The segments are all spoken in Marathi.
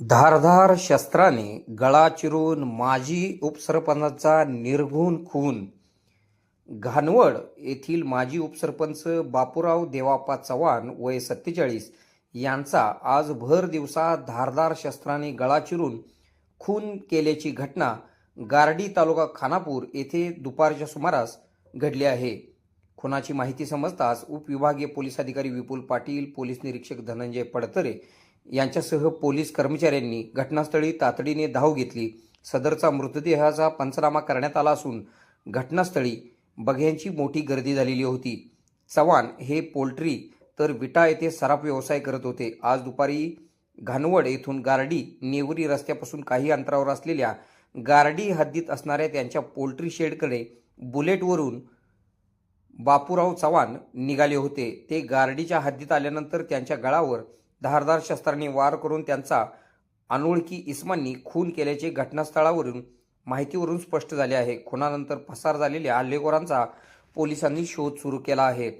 धारधार शस्त्राने गळा चिरून माजी उपसरपंचा निर्घुण खून. घानवड येथील माजी उपसरपंच बापूराव देवाप्पा चव्हाण वय सत्तेचाळीस यांचा आज भर दिवसा धारदार शस्त्राने गळा चिरून खून केल्याची घटना गारडी तालुका खानापूर येथे दुपारच्या सुमारास घडली आहे. खुनाची माहिती समजताच उपविभागीय पोलीस अधिकारी विपुल पाटील पोलीस निरीक्षक धनंजय पडतरे यांच्यासह पोलीस कर्मचाऱ्यांनी घटनास्थळी तातडीने धाव घेतली. सदरचा मृतदेहाचा पंचनामा करण्यात आला असून घटनास्थळी बघ्यांची मोठी गर्दी झालेली होती. चव्हाण हे पोल्ट्री तर विटा येथे सराफ व्यवसाय करत होते. आज दुपारी घानवड येथून गारडी नेवरी रस्त्यापासून काही अंतरावर असलेल्या गारडी हद्दीत असणाऱ्या त्यांच्या पोल्ट्री शेडकडे बुलेटवरून बापूराव चव्हाण निघाले होते. ते गारडीच्या हद्दीत आल्यानंतर त्यांच्या गळावर धारदार शस्त्रांनी वार करून त्यांचा अनोळखी इस्मांनी खून केल्याचे घटनास्थळावरून माहितीवरून स्पष्ट झाले आहे. खुनानंतर पसार झालेल्या हल्लेखोरांचा पोलिसांनी शोध सुरू केला आहे.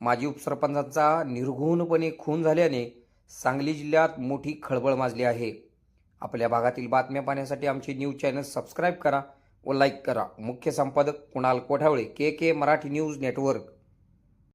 माजी उपसरपंचांचा निर्घुणपणे खून झाल्याने सांगली जिल्ह्यात मोठी खळबळ माजली आहे. आपल्या भागातील बातम्या पाहण्यासाठी आमचे न्यूज चॅनल सबस्क्राईब करा व लाईक करा. मुख्य संपादक Kunal Kothavale K K Marathi news network.